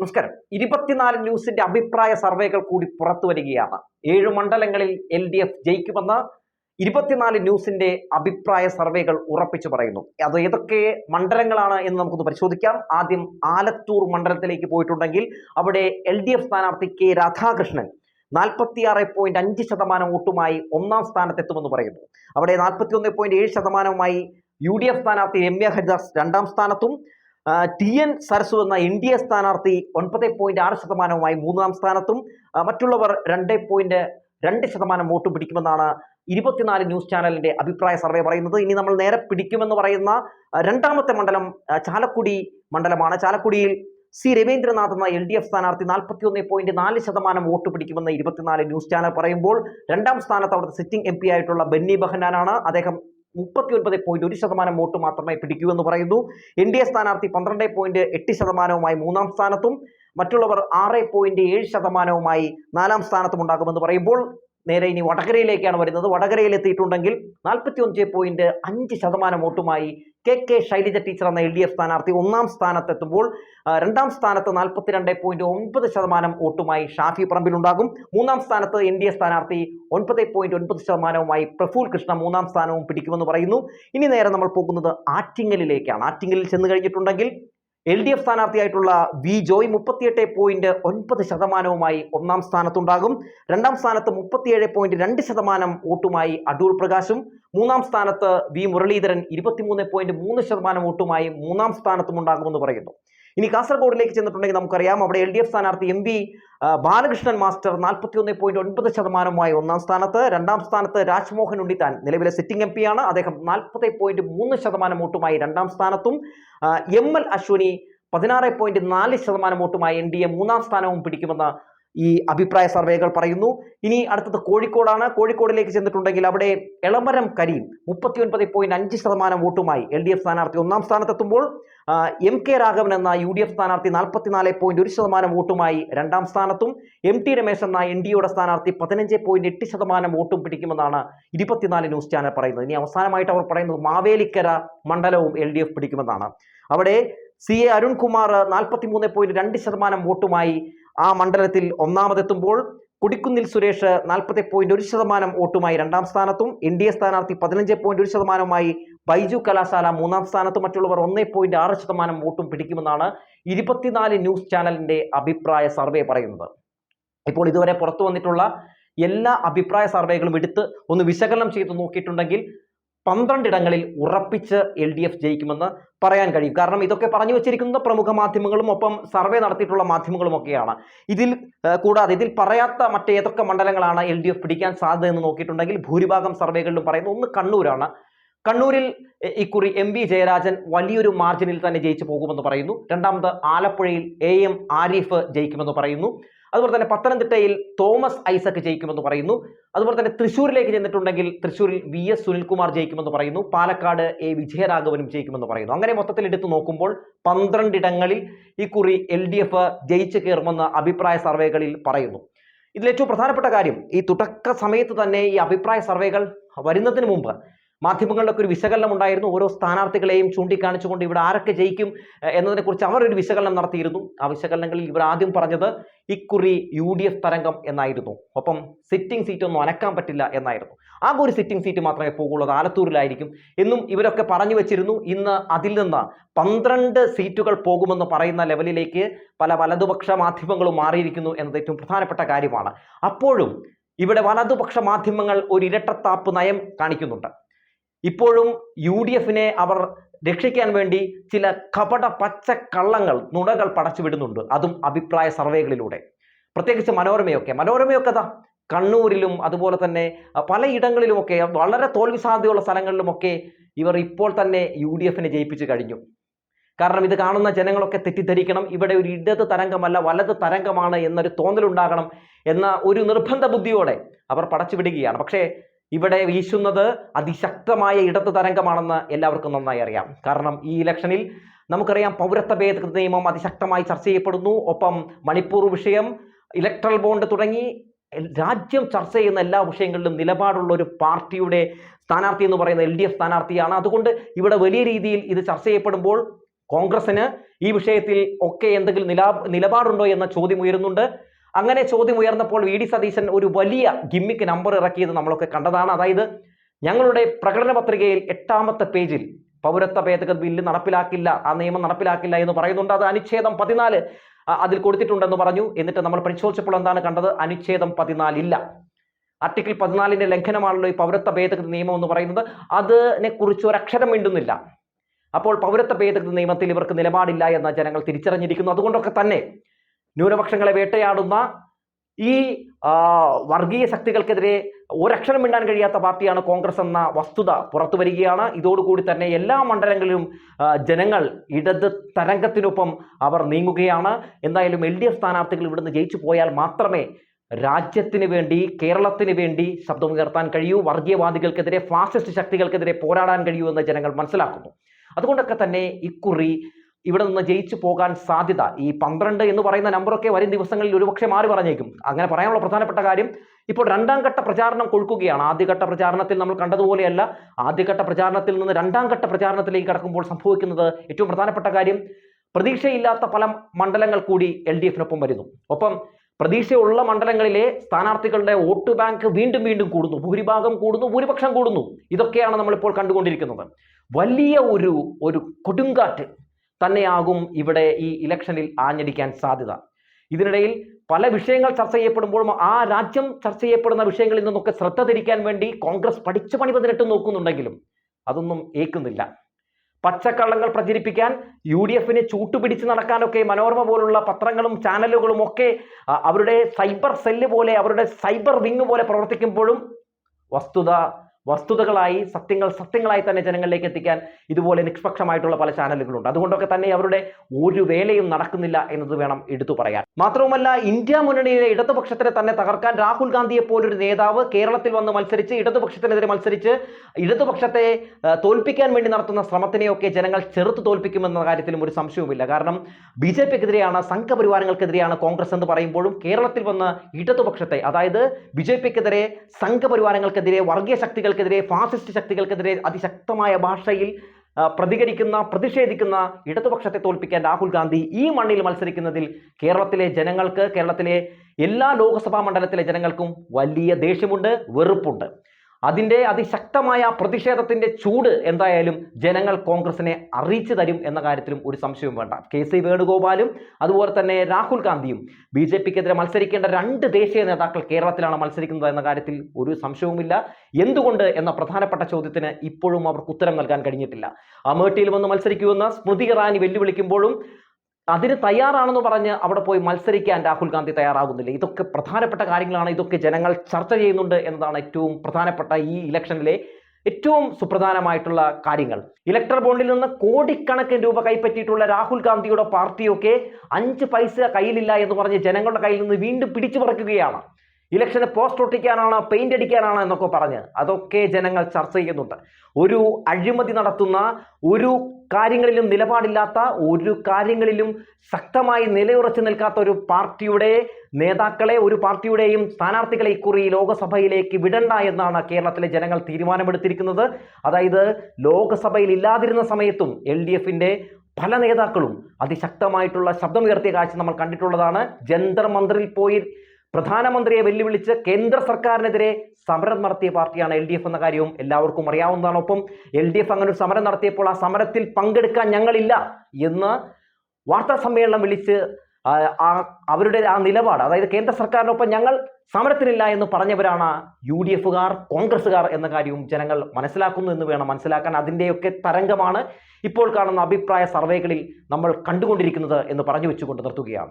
നമസ്കാരം. ഇരുപത്തിനാല് ന്യൂസിന്റെ അഭിപ്രായ സർവേകൾ കൂടി പുറത്തു വരികയാണ്. ഏഴ് മണ്ഡലങ്ങളിൽ എൽ ഡി എഫ് ജയിക്കുമെന്ന് ഇരുപത്തിനാല് ന്യൂസിന്റെ അഭിപ്രായ സർവേകൾ ഉറപ്പിച്ചു പറയുന്നു. അത് ഏതൊക്കെ മണ്ഡലങ്ങളാണ് എന്ന് നമുക്കൊന്ന് പരിശോധിക്കാം. ആദ്യം ആലത്തൂർ മണ്ഡലത്തിലേക്ക് പോയിട്ടുണ്ടെങ്കിൽ അവിടെ എൽ ഡി എഫ് സ്ഥാനാർത്ഥി കെ രാധാകൃഷ്ണൻ നാൽപ്പത്തിയാറ് പോയിന്റ് അഞ്ച് ശതമാനം വോട്ടുമായി ഒന്നാം സ്ഥാനത്തെത്തുമെന്ന് പറയുന്നു. അവിടെ നാൽപ്പത്തി ഒന്ന് പോയിന്റ് ഏഴ് ശതമാനവുമായി യു ഡി എഫ് സ്ഥാനാർത്ഥി രമ്യ ഹരിദാസ് രണ്ടാം സ്ഥാനത്തും ടി എൻ സരസു എന്ന എൻ ഡി എ സ്ഥാനാർത്ഥി ഒൻപത് പോയിന്റ് ആറ് ശതമാനവുമായി മൂന്നാം സ്ഥാനത്തും മറ്റുള്ളവർ രണ്ട് പോയിന്റ് രണ്ട് ശതമാനം വോട്ട് പിടിക്കുമെന്നാണ് ഇരുപത്തിനാല് ന്യൂസ് ചാനലിന്റെ അഭിപ്രായ സർവേ പറയുന്നത്. ഇനി നമ്മൾ നേരെ പിടിക്കുമെന്ന് പറയുന്ന രണ്ടാമത്തെ മണ്ഡലം ചാലക്കുടി മണ്ഡലമാണ്. ചാലക്കുടിയിൽ സി രവീന്ദ്രനാഥ് എന്ന എൽ ഡി എഫ് സ്ഥാനാർത്ഥി നാൽപ്പത്തി ഒന്ന് പോയിന്റ് നാല് ശതമാനം വോട്ട് പിടിക്കുമെന്ന് ഇരുപത്തിനാല് ന്യൂസ് ചാനൽ പറയുമ്പോൾ രണ്ടാം സ്ഥാനത്ത് അവിടുത്തെ സിറ്റിംഗ് എം ആയിട്ടുള്ള ബെന്നി ബഹനാനാണ്. അദ്ദേഹം മുപ്പത്തി ഒൻപത് പോയിന്റ് ഒരു ശതമാനം വോട്ട് മാത്രമേ പിടിക്കൂ എന്ന് പറയുന്നു. എൻ ഡി എ സ്ഥാനാർത്ഥി പന്ത്രണ്ട് പോയിന്റ് എട്ട് ശതമാനവുമായി മൂന്നാം സ്ഥാനത്തും മറ്റുള്ളവർ ആറ് പോയിന്റ് ഏഴ് ശതമാനവുമായി നാലാം സ്ഥാനത്തും ഉണ്ടാകുമെന്ന് പറയുമ്പോൾ നേരെ ഇനി വടകരയിലേക്കാണ് വരുന്നത്. വടകരയിൽ എത്തിയിട്ടുണ്ടെങ്കിൽ നാൽപ്പത്തി അഞ്ച് പോയിന്റ് അഞ്ച് ശതമാനം വോട്ടുമായി കെ കെ ശൈലജ ടീച്ചർ എന്ന എൽ ഡി എഫ് സ്ഥാനാർത്ഥി ഒന്നാം സ്ഥാനത്തെത്തുമ്പോൾ രണ്ടാം സ്ഥാനത്ത് നാൽപ്പത്തിരണ്ട് പോയിന്റ് ഒൻപത് ശതമാനം വോട്ടുമായി ഷാഫി പറമ്പിലുണ്ടാകും. മൂന്നാം സ്ഥാനത്ത് എൻ ഡി എ സ്ഥാനാർത്ഥി ഒൻപത് പോയിന്റ് ഒൻപത് ശതമാനവുമായി പ്രഫുൽ കൃഷ്ണ മൂന്നാം സ്ഥാനവും പിടിക്കുമെന്ന് പറയുന്നു. ഇനി നേരെ നമ്മൾ പോകുന്നത് ആറ്റിങ്ങലിലേക്കാണ്. ആറ്റിങ്ങലിൽ ചെന്ന് കഴിഞ്ഞിട്ടുണ്ടെങ്കിൽ എൽ ഡി എഫ് സ്ഥാനാർത്ഥിയായിട്ടുള്ള വി ജോയ് മുപ്പത്തിയെട്ട് പോയിന്റ് ഒൻപത് ശതമാനവുമായി ഒന്നാം സ്ഥാനത്തുണ്ടാകും. രണ്ടാം സ്ഥാനത്ത് മുപ്പത്തിയേഴ് പോയിന്റ് രണ്ട് ശതമാനം വോട്ടുമായി അടൂർ പ്രകാശും മൂന്നാം സ്ഥാനത്ത് വി മുരളീധരൻ ഇരുപത്തിമൂന്ന് പോയിന്റ് മൂന്ന് ശതമാനം വോട്ടുമായി മൂന്നാം സ്ഥാനത്തും ഉണ്ടാകുമെന്ന് പറയുന്നു. ഇനി കാസർഗോഡിലേക്ക് ചെന്നിട്ടുണ്ടെങ്കിൽ നമുക്കറിയാം അവിടെ എൽ ഡി എഫ് സ്ഥാനാർത്ഥി എം വി ബാലകൃഷ്ണൻ മാസ്റ്റർ നാൽപ്പത്തി ഒന്ന് പോയിന്റ് ഒൻപത് ശതമാനവുമായി ഒന്നാം സ്ഥാനത്ത്. രണ്ടാം സ്ഥാനത്ത് രാജ്മോഹൻ ഉണ്ണിത്താൻ നിലവിലെ സിറ്റിംഗ് എം ആണ്. അദ്ദേഹം നാൽപ്പത് പോയിന്റ് മൂന്ന് ശതമാനം വോട്ടുമായി രണ്ടാം സ്ഥാനത്തും എം എൽ അശ്വനി പതിനാറ് പോയിന്റ് നാല് ശതമാനം വോട്ടുമായി എൻ ഡി എ മൂന്നാം സ്ഥാനവും പിടിക്കുമെന്ന് ഈ അഭിപ്രായ സർവേകൾ പറയുന്നു. ഇനി അടുത്തത് കോഴിക്കോടാണ്. കോഴിക്കോടിലേക്ക് ചെന്നിട്ടുണ്ടെങ്കിൽ അവിടെ എളമരം കരീം മുപ്പത്തി ഒൻപത് പോയിന്റ് അഞ്ച് ശതമാനം വോട്ടുമായി എൽ ഡി എഫ് സ്ഥാനാർത്ഥി ഒന്നാം സ്ഥാനത്തെത്തുമ്പോൾ എം കെ രാഘവൻ എന്ന യു ഡി എഫ് സ്ഥാനാർത്ഥി നാൽപ്പത്തിനാല് പോയിന്റ് ഒരു ശതമാനം വോട്ടുമായി രണ്ടാം സ്ഥാനത്തും എം ടി രമേശ് എന്ന എൻ ഡി എയുടെ സ്ഥാനാർത്ഥി പതിനഞ്ച് പോയിന്റ് എട്ട് ശതമാനം വോട്ടും പിടിക്കുമെന്നാണ് ഇരുപത്തിനാല് ന്യൂസ് ചാനൽ പറയുന്നത്. ഇനി അവസാനമായിട്ട് അവർ പറയുന്നത് മാവേലിക്കര മണ്ഡലവും എൽ ഡി എഫ് പിടിക്കുമെന്നാണ്. അവിടെ സി എ അരുൺകുമാർ നാൽപ്പത്തി മൂന്ന് പോയിന്റ് രണ്ട് ശതമാനം വോട്ടുമായി ആ മണ്ഡലത്തിൽ ഒന്നാമതെത്തുമ്പോൾ കുടിക്കുന്നിൽ സുരേഷ് നാൽപ്പത്തി പോയിന്റ് ഒരു ശതമാനം വോട്ടുമായി രണ്ടാം സ്ഥാനത്തും എൻ ഡി എ സ്ഥാനാർത്ഥി പതിനഞ്ച് പോയിന്റ് ഒരു ശതമാനവുമായി ബൈജു കലാശാല മൂന്നാം സ്ഥാനത്തും മറ്റുള്ളവർ ഒന്നേ പോയിന്റ് ആറ് ശതമാനം വോട്ടും പിടിക്കുമെന്നാണ് ഇരുപത്തിനാല് ന്യൂസ് ചാനലിന്റെ അഭിപ്രായ സർവേ പറയുന്നത്. ഇപ്പോൾ ഇതുവരെ പുറത്തു വന്നിട്ടുള്ള എല്ലാ അഭിപ്രായ സർവേകളും എടുത്ത് ഒന്ന് വിശകലനം ചെയ്ത് നോക്കിയിട്ടുണ്ടെങ്കിൽ പന്ത്രണ്ടിടങ്ങളിൽ ഉറപ്പിച്ച് എൽ ഡി എഫ് ജയിക്കുമെന്ന് പറയാൻ കഴിയും. കാരണം ഇതൊക്കെ പറഞ്ഞു വെച്ചിരിക്കുന്ന പ്രമുഖ മാധ്യമങ്ങളും ഒപ്പം സർവേ നടത്തിയിട്ടുള്ള മാധ്യമങ്ങളും ഒക്കെയാണ്. ഇതിൽ കൂടാതെ ഇതിൽ പറയാത്ത മറ്റേതൊക്കെ മണ്ഡലങ്ങളാണ് എൽ ഡി എഫ് പിടിക്കാൻ സാധ്യത എന്ന് നോക്കിയിട്ടുണ്ടെങ്കിൽ ഭൂരിഭാഗം സർവേകളിലും പറയുന്നത് ഒന്ന് കണ്ണൂരാണ്. കണ്ണൂരിൽ ഇക്കുറി എം വി ജയരാജൻ വലിയൊരു മാർജിനിൽ തന്നെ ജയിച്ചു പോകുമെന്ന് പറയുന്നു. രണ്ടാമത് ആലപ്പുഴയിൽ എ എം ആരിഫ് ജയിക്കുമെന്ന് പറയുന്നു. അതുപോലെ തന്നെ പത്തനംതിട്ടയിൽ തോമസ് ഐസക് ജയിക്കുമെന്ന് പറയുന്നു. അതുപോലെ തന്നെ തൃശ്ശൂരിലേക്ക് ചെന്നിട്ടുണ്ടെങ്കിൽ തൃശ്ശൂരിൽ വി എസ് സുനിൽകുമാർ ജയിക്കുമെന്ന് പറയുന്നു. പാലക്കാട് എ വിജയരാഘവനും ജയിക്കുമെന്ന് പറയുന്നു. അങ്ങനെ മൊത്തത്തിൽ എടുത്തു നോക്കുമ്പോൾ പന്ത്രണ്ടിടങ്ങളിൽ ഇക്കുറി എൽ ഡി എഫ് ജയിച്ചു കയറുമെന്ന് അഭിപ്രായ സർവേകളിൽ പറയുന്നു. ഇതിലേറ്റവും പ്രധാനപ്പെട്ട കാര്യം ഈ തുടക്ക സമയത്ത് തന്നെ ഈ അഭിപ്രായ സർവേകൾ വരുന്നതിന് മുമ്പ് മാധ്യമങ്ങളിലൊക്കെ ഒരു വിശകലനം ഉണ്ടായിരുന്നു. ഓരോ സ്ഥാനാർത്ഥികളെയും ചൂണ്ടിക്കാണിച്ചുകൊണ്ട് ഇവിടെ ആരൊക്കെ ജയിക്കും എന്നതിനെക്കുറിച്ച് അവർ ഒരു വിശകലനം നടത്തിയിരുന്നു. ആ വിശകലനങ്ങളിൽ ഇവർ ആദ്യം പറഞ്ഞത് ഇക്കുറി യു ഡി എഫ് തരംഗം എന്നായിരുന്നു. ഒപ്പം സിറ്റിംഗ് സീറ്റ് ഒന്നും അനക്കാൻ പറ്റില്ല എന്നായിരുന്നു. ആകെ ഒരു സിറ്റിംഗ് സീറ്റ് മാത്രമേ പോകുള്ളൂ ആലത്തൂരിലായിരിക്കും. എന്നും ഇവരൊക്കെ പറഞ്ഞു വെച്ചിരുന്നു ഇന്ന് അതിൽ നിന്ന് പന്ത്രണ്ട് സീറ്റുകൾ പോകുമെന്ന് പറയുന്ന ലെവലിലേക്ക് പല വലതുപക്ഷ മാധ്യമങ്ങളും മാറിയിരിക്കുന്നു എന്നത് ഏറ്റവും പ്രധാനപ്പെട്ട കാര്യമാണ്. അപ്പോഴും ഇവിടെ വലതുപക്ഷ മാധ്യമങ്ങൾ ഒരു ഇരട്ടത്താപ്പ് നയം കാണിക്കുന്നുണ്ട്. ഇപ്പോഴും യു ഡി എഫിനെ അവർ രക്ഷിക്കാൻ വേണ്ടി ചില കപട പച്ച കള്ളങ്ങൾ നുണകൾ പടച്ചുവിടുന്നുണ്ട്. അതും അഭിപ്രായ സർവേകളിലൂടെ. പ്രത്യേകിച്ച് മനോരമയൊക്കെ. മനോരമയൊക്കെ അതാ കണ്ണൂരിലും അതുപോലെ തന്നെ പലയിടങ്ങളിലുമൊക്കെ വളരെ തോൽവി സാധ്യതയുള്ള സ്ഥലങ്ങളിലുമൊക്കെ ഇവർ ഇപ്പോൾ തന്നെ യു ഡി എഫിനെ ജയിപ്പിച്ചു കഴിഞ്ഞു. കാരണം ഇത് കാണുന്ന ജനങ്ങളൊക്കെ തെറ്റിദ്ധരിക്കണം. ഇവിടെ ഒരു ഇടത് തരംഗമല്ല വലത് തരംഗമാണ് എന്നൊരു തോന്നലുണ്ടാകണം എന്ന ഒരു നിർബന്ധ ബുദ്ധിയോടെ അവർ പടച്ചുവിടുകയാണ്. പക്ഷേ ഇവിടെ വീശുന്നത് അതിശക്തമായ ഇടത് തരംഗമാണെന്ന് എല്ലാവർക്കും നന്നായി അറിയാം. കാരണം ഈ ഇലക്ഷനിൽ നമുക്കറിയാം പൗരത്വ ഭേദഗതി നിയമം അതിശക്തമായി ചർച്ച ചെയ്യപ്പെടുന്നു. ഒപ്പം മണിപ്പൂർ വിഷയം ഇലക്ട്രൽ ബോണ്ട് തുടങ്ങി രാജ്യം ചർച്ച ചെയ്യുന്ന എല്ലാ വിഷയങ്ങളിലും നിലപാടുള്ള ഒരു പാർട്ടിയുടെ സ്ഥാനാർത്ഥി എന്ന് പറയുന്ന എൽ ഡി എഫ് സ്ഥാനാർത്ഥിയാണ്. അതുകൊണ്ട് ഇവിടെ വലിയ രീതിയിൽ ഇത് ചർച്ച ചെയ്യപ്പെടുമ്പോൾ കോൺഗ്രസിന് ഈ വിഷയത്തിൽ ഒക്കെ എന്തെങ്കിലും നിലാ നിലപാടുണ്ടോ എന്ന ചോദ്യം ഉയരുന്നുണ്ട്. അങ്ങനെ ചോദ്യം ഉയർന്നപ്പോൾ വി ഡി സതീശൻ ഒരു വലിയ ഗിമ്മിക്ക് നമ്പർ ഇറക്കിയത് നമ്മളൊക്കെ കണ്ടതാണ്. അതായത് ഞങ്ങളുടെ പ്രകടന പത്രികയിൽ എട്ടാമത്തെ പേജിൽ പൗരത്വ ഭേദഗതി ബില്ല് നടപ്പിലാക്കില്ല ആ നിയമം നടപ്പിലാക്കില്ല എന്ന് പറയുന്നുണ്ട്. അത് അനുച്ഛേദം പതിനാല് അതിൽ കൊടുത്തിട്ടുണ്ടെന്ന് പറഞ്ഞു. എന്നിട്ട് നമ്മൾ പരിശോധിച്ചപ്പോൾ എന്താണ് കണ്ടത്? അനുച്ഛേദം പതിനാലില്ല. ആർട്ടിക്കിൾ പതിനാലിന്റെ ലംഘനമാണല്ലോ ഈ പൗരത്വ ഭേദഗതി നിയമം എന്ന് പറയുന്നത്. അതിനെ കുറിച്ച് ഒരക്ഷരം മിണ്ടുന്നില്ല. അപ്പോൾ പൗരത്വ ഭേദഗതി നിയമത്തിൽ ഇവർക്ക് നിലപാടില്ല എന്ന് ജനങ്ങൾ തിരിച്ചറിഞ്ഞിരിക്കുന്നു. അതുകൊണ്ടൊക്കെ തന്നെ ന്യൂനപക്ഷങ്ങളെ വേട്ടയാടുന്ന ഈ വർഗീയ ശക്തികൾക്കെതിരെ ഒരക്ഷരം മിണ്ടാൻ കഴിയാത്ത പാർട്ടിയാണ് കോൺഗ്രസ് എന്ന വസ്തുത പുറത്തു വരികയാണ്. ഇതോടുകൂടി തന്നെ എല്ലാ മണ്ഡലങ്ങളിലും ജനങ്ങൾ ഇടത് തരംഗത്തിനൊപ്പം അവർ നീങ്ങുകയാണ്. എന്തായാലും എൽ ഡി എഫ് സ്ഥാനാർത്ഥികൾ ഇവിടുന്ന് ജയിച്ചു പോയാൽ മാത്രമേ രാജ്യത്തിന് വേണ്ടി കേരളത്തിന് വേണ്ടി ശബ്ദമുയർത്താൻ കഴിയൂ. വർഗീയവാദികൾക്കെതിരെ ഫാസിസ്റ്റ് ശക്തികൾക്കെതിരെ പോരാടാൻ കഴിയൂ എന്ന് ജനങ്ങൾ മനസ്സിലാക്കുന്നു. അതുകൊണ്ടൊക്കെ തന്നെ ഇക്കുറി ഇവിടെ നിന്ന് ജയിച്ചു പോകാൻ സാധ്യത. ഈ പന്ത്രണ്ട് എന്ന് പറയുന്ന നമ്പറൊക്കെ വരും ദിവസങ്ങളിൽ ഒരുപക്ഷെ മാറി പറഞ്ഞേക്കും. അങ്ങനെ പറയാനുള്ള പ്രധാനപ്പെട്ട കാര്യം ഇപ്പോൾ രണ്ടാം ഘട്ട പ്രചാരണം കൊഴുക്കുകയാണ് ആദ്യഘട്ട പ്രചാരണത്തിൽ നമ്മൾ കണ്ടതുപോലെയല്ല. ആദ്യഘട്ട പ്രചാരണത്തിൽ നിന്ന് രണ്ടാം ഘട്ട പ്രചാരണത്തിലേക്ക് കടക്കുമ്പോൾ സംഭവിക്കുന്നത് ഏറ്റവും പ്രധാനപ്പെട്ട കാര്യം പ്രതീക്ഷയില്ലാത്ത പല മണ്ഡലങ്ങൾ കൂടി എൽ ഡി എഫിനൊപ്പം വരുന്നു. ഒപ്പം പ്രതീക്ഷയുള്ള മണ്ഡലങ്ങളിലെ സ്ഥാനാർത്ഥികളുടെ വോട്ട് ബാങ്ക് വീണ്ടും വീണ്ടും കൂടുന്നു. ഭൂരിഭാഗം കൂടുന്നു ഭൂരിപക്ഷം കൂടുന്നു. ഇതൊക്കെയാണ് നമ്മളിപ്പോൾ കണ്ടുകൊണ്ടിരിക്കുന്നത്. വലിയ ഒരു ഒരു കൊടുങ്കാറ്റ് തന്നെയാകും ഇവിടെ ഈ ഇലക്ഷനിൽ ആഞ്ഞടിക്കാൻ സാധ്യത. ഇതിനിടയിൽ പല വിഷയങ്ങൾ ചർച്ച ചെയ്യപ്പെടുമ്പോഴും ആ രാജ്യം ചർച്ച ചെയ്യപ്പെടുന്ന വിഷയങ്ങളിൽ നിന്നൊക്കെ ശ്രദ്ധ തിരിക്കാൻ വേണ്ടി കോൺഗ്രസ് പഠിച്ചു പണി പതിനെട്ട് നോക്കുന്നുണ്ടെങ്കിലും അതൊന്നും ഏക്കുന്നില്ല പച്ചക്കള്ളങ്ങൾ പ്രചരിപ്പിക്കാൻ യു ഡി എഫിനെ ചൂട്ടുപിടിച്ച് നടക്കാനൊക്കെ മനോരമ പോലുള്ള പത്രങ്ങളും ചാനലുകളും ഒക്കെ അവരുടെ സൈബർ സെല്ല് പോലെ അവരുടെ സൈബർ വിങ് പോലെ പ്രവർത്തിക്കുമ്പോഴും വസ്തുത വസ്തുതകളായി സത്യങ്ങൾ സത്യങ്ങളായി തന്നെ ജനങ്ങളിലേക്ക് എത്തിക്കാൻ ഇതുപോലെ നിഷ്പക്ഷമായിട്ടുള്ള പല ചാനലുകളുണ്ട്. അതുകൊണ്ടൊക്കെ തന്നെ അവരുടെ ഒരു വേലയും നടക്കുന്നില്ല എന്നത് വേണം എടുത്തു പറയാൻ. മാത്രവുമല്ല ഇന്ത്യ മുന്നണിയിലെ ഇടതുപക്ഷത്തിനെ തന്നെ തകർക്കാൻ രാഹുൽ ഗാന്ധിയെ പോലൊരു നേതാവ് കേരളത്തിൽ വന്ന് മത്സരിച്ച് ഇടതുപക്ഷത്തിനെതിരെ മത്സരിച്ച് ഇടതുപക്ഷത്തെ തോൽപ്പിക്കാൻ വേണ്ടി നടത്തുന്ന ശ്രമത്തിനെയൊക്കെ ജനങ്ങൾ ചെറുത്ത് തോൽപ്പിക്കുമെന്ന കാര്യത്തിലും ഒരു സംശയവുമില്ല. കാരണം ബി ജെ പിക്കെതിരെയാണ് സംഘപരിവാരങ്ങൾക്കെതിരെയാണ് കോൺഗ്രസ് എന്ന് പറയുമ്പോഴും കേരളത്തിൽ വന്ന് ഇടതുപക്ഷത്തെ അതായത് ബി ജെ പിക്കെതിരെ സംഘപരിവാരങ്ങൾക്കെതിരെ വർഗീയ ശക്തികൾക്കെതിരെ ഫാസിസ്റ്റ് ശക്തികൾക്കെതിരെ അതിശക്തമായ ഭാഷയിൽ പ്രതികരിക്കുന്ന പ്രതിഷേധിക്കുന്ന ഇടതുപക്ഷത്തെ തോൽപ്പിക്കാൻ രാഹുൽ ഗാന്ധി ഈ മണ്ണിൽ മത്സരിക്കുന്നതിൽ കേരളത്തിലെ ജനങ്ങൾക്ക് കേരളത്തിലെ എല്ലാ ലോക്സഭാ മണ്ഡലത്തിലെ ജനങ്ങൾക്കും വലിയ ദേഷ്യമുണ്ട് വെറുപ്പുണ്ട്. അതിന്റെ അതിശക്തമായ പ്രതിഷേധത്തിന്റെ ചൂട് എന്തായാലും ജനങ്ങൾ കോൺഗ്രസിനെ അറിയിച്ചു തരും എന്ന കാര്യത്തിലും ഒരു സംശയവും വേണ്ട. കെ സി വേണുഗോപാലും അതുപോലെ തന്നെ രാഹുൽ ഗാന്ധിയും ബി ജെ പിക്കെതിരെ മത്സരിക്കേണ്ട രണ്ട് ദേശീയ നേതാക്കൾ കേരളത്തിലാണ് മത്സരിക്കുന്നത് എന്ന കാര്യത്തിൽ ഒരു സംശയവുമില്ല. എന്തുകൊണ്ട് എന്ന പ്രധാനപ്പെട്ട ചോദ്യത്തിന് ഇപ്പോഴും അവർക്ക് ഉത്തരം നൽകാൻ കഴിഞ്ഞിട്ടില്ല. അമേഠിയിൽ വന്ന് മത്സരിക്കുമെന്ന് സ്മൃതി ഇറാനി വെല്ലുവിളിക്കുമ്പോഴും അതിന് തയ്യാറാണെന്ന് പറഞ്ഞ് അവിടെ പോയി മത്സരിക്കാൻ രാഹുൽ ഗാന്ധി തയ്യാറാകുന്നില്ല. ഇതൊക്കെ പ്രധാനപ്പെട്ട കാര്യങ്ങളാണ്. ഇതൊക്കെ ജനങ്ങൾ ചർച്ച ചെയ്യുന്നുണ്ട് എന്നതാണ് ഏറ്റവും പ്രധാനപ്പെട്ട ഈ ഇലക്ഷനിലെ ഏറ്റവും സുപ്രധാനമായിട്ടുള്ള കാര്യങ്ങൾ. ഇലക്ടർ ബോണ്ടിൽ നിന്ന് കോടിക്കണക്കിന് രൂപ കൈപ്പറ്റിയിട്ടുള്ള രാഹുൽ ഗാന്ധിയുടെ പാർട്ടിയൊക്കെ അഞ്ച് പൈസ കയ്യിലില്ല എന്ന് പറഞ്ഞ് ജനങ്ങളുടെ കയ്യിൽ നിന്ന് വീണ്ടും പിടിച്ചു പറിക്കുകയാണ് ഇലക്ഷന് പോസ്റ്റ് ഒട്ടിക്കാനാണ് പെയിന്റ് അടിക്കാനാണ് എന്നൊക്കെ പറഞ്ഞ് അതൊക്കെ ജനങ്ങൾ ചർച്ച ചെയ്യുന്നുണ്ട്. ഒരു അഴിമതി നടത്തുന്ന ഒരു കാര്യങ്ങളിലും നിലപാടില്ലാത്ത ഒരു കാര്യങ്ങളിലും ശക്തമായി നിലയുറച്ചു നിൽക്കാത്ത ഒരു പാർട്ടിയുടെ നേതാക്കളെ ഒരു പാർട്ടിയുടെയും സ്ഥാനാർത്ഥികളെ ഇക്കുറി ലോകസഭയിലേക്ക് വിടണ്ട എന്നാണ് കേരളത്തിലെ ജനങ്ങൾ തീരുമാനമെടുത്തിരിക്കുന്നത്. അതായത് ലോകസഭയിൽ ഇല്ലാതിരുന്ന സമയത്തും എൽ ഡി എഫിന്റെ പല നേതാക്കളും അതിശക്തമായിട്ടുള്ള ശബ്ദമുയർത്തിയ കാഴ്ച നമ്മൾ കണ്ടിട്ടുള്ളതാണ്. ജന്തർ മന്ത്രിൽ പോയി പ്രധാനമന്ത്രിയെ വെല്ലുവിളിച്ച് കേന്ദ്ര സർക്കാരിനെതിരെ സമരം നടത്തിയ പാർട്ടിയാണ് എൽ ഡി എഫ് എന്ന കാര്യവും എല്ലാവർക്കും അറിയാവുന്നതാണ് ഒപ്പം എൽ ഡി എഫ് അങ്ങനെ ഒരു സമരം നടത്തിയപ്പോൾ ആ സമരത്തിൽ പങ്കെടുക്കാൻ ഞങ്ങളില്ല എന്ന് വാർത്താ സമ്മേളനം വിളിച്ച് അവരുടെ ആ നിലപാട് അതായത് കേന്ദ്ര സർക്കാരിനൊപ്പം ഞങ്ങൾ സമരത്തിനില്ല എന്ന് പറഞ്ഞവരാണ് യു ഡി എഫുകാർ കോൺഗ്രസ്സുകാർ എന്ന കാര്യവും ജനങ്ങൾ മനസ്സിലാക്കുന്നു എന്ന് വേണം മനസ്സിലാക്കാൻ. അതിന്റെയൊക്കെ തരംഗമാണ് ഇപ്പോൾ കാണുന്ന അഭിപ്രായ സർവേകളിൽ നമ്മൾ കണ്ടുകൊണ്ടിരിക്കുന്നത് എന്ന് പറഞ്ഞു വെച്ചുകൊണ്ട് നിർത്തുകയാണ്.